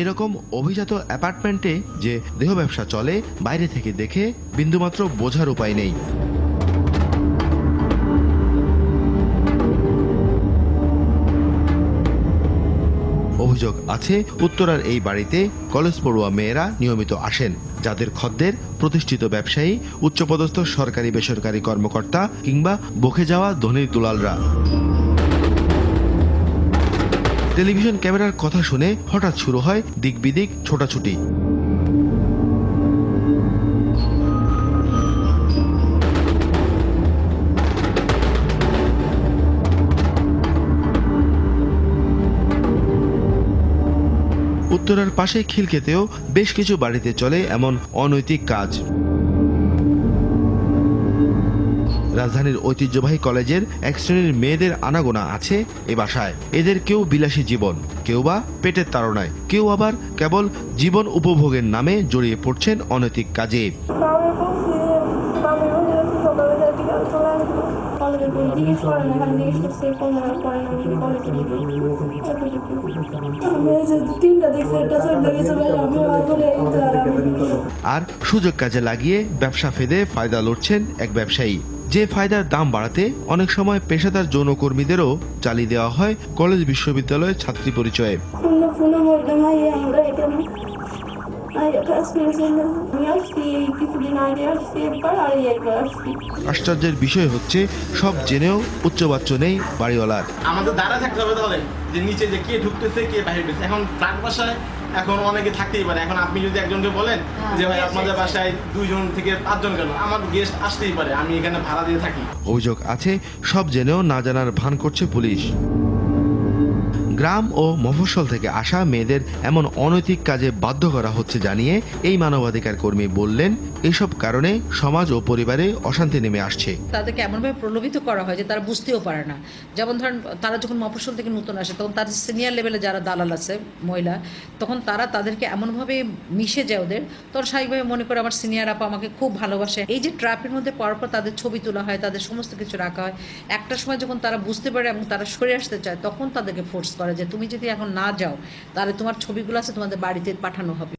এরকম অভিজাত অ্যাপার্টমেন্টে যে দেহ ব্যবসা চলে, বাইরে থেকে দেখে বিন্দুমাত্র বোঝার উপায় নেই। অভিযোগ আছে, উত্তরার এই বাড়িতে কলেজ পড়ুয়া মেয়েরা নিয়মিত আসেন, যাদের খদ্দের প্রতিষ্ঠিত ব্যবসায়ী, উচ্চপদস্থ সরকারি বেসরকারি কর্মকর্তা কিংবা বকে যাওয়া ধনীর দুলালরা। টেলিভিশন ক্যামেরার কথা শুনে হঠাৎ শুরু হয় দিকবিদিক ছোটাছুটি। উত্তরার পাশে খিলক্ষেতেও বেশ কিছু বাড়িতে চলে এমন অনৈতিক কাজ। রাজধানীর ঐতিহ্যবাহী কলেজের এক শ্রেণির মেয়েদের আনাগোনা আছে এ বাসায়। এদের কেউ বিলাসী জীবন কেউ বা পেটের তাড়নায় কেউ আবার কেবল জীবন উপভোগের নামে জড়িয়ে পড়ছেন অনৈতিক কাজে। আর সুযোগ কাজে লাগিয়ে ব্যবসা ফেদে ফায়দা লড়ছেন এক ব্যবসায়ী। যে ফায়দার দাম বাড়াতে অনেক সময় পেশাদার যৌনকর্মীদেরও চালিয়ে দেওয়া হয় কলেজ বিশ্ববিদ্যালয়ের ছাত্রী পরিচয়ে। আশ্চর্যের বিষয় হচ্ছে সব জেনেও উচ্চবাচ্য নেই বাড়িওয়ালার। আমাদের দ্বারা থাকতে হবে তাহলে যে নিচে যে কে ঢুকতেছে কে বাইরে ঢুকতেছে। এখন ট্রাক বাসায় এখন অনেকে থাকতেই পারে। এখন আপনি যদি একজনকে বলেন যে ভাই আপনাদের বাসায় দুইজন থেকে পাঁচজন কেন? আমার গেস্ট আসতেই পারে। আমি এখানে ভাড়া দিয়ে থাকি। অভিযোগ আছে সব জেনেও না জানার ভান করছে পুলিশ। গ্রাম ও মফস্বল থেকে আসা মেয়েদের এমন অনৈতিক কাজে বাধ্য করা হচ্ছে জানিয়ে এই মানবাধিকার কর্মী বললেন, এসব কারণে সমাজ ও পরিবারে অশান্তি নেমে আসছে। তাদেরকে এমনভাবে প্রলোভিত করা হয় যে তারা বুঝতেও পারে না। যেমন ধরেন, তারা যখন মফস্বল থেকে নতুন আসে, তখন তার সিনিয়র লেভেলে যারা দালাল আছে, মহিলা, তখন তারা তাদেরকে এমনভাবে মিশে যায় ওদের। তখন স্বাভাবিকভাবে মনে করে, আমার সিনিয়র আপা আমাকে খুব ভালোবাসে। এই যে ট্র্যাপের মধ্যে পর পর তাদের ছবি তোলা হয়, তাদের সমস্ত কিছু রাখা হয়। একটা সময় যখন তারা বুঝতে পারে এবং তারা সরে আসতে চায়, তখন তাদেরকে ফোর্স করে যে তুমি যদি এখন না যাও, তাহলে তোমার ছবিগুলো আছে তোমাদের বাড়িতে পাঠানো হবে।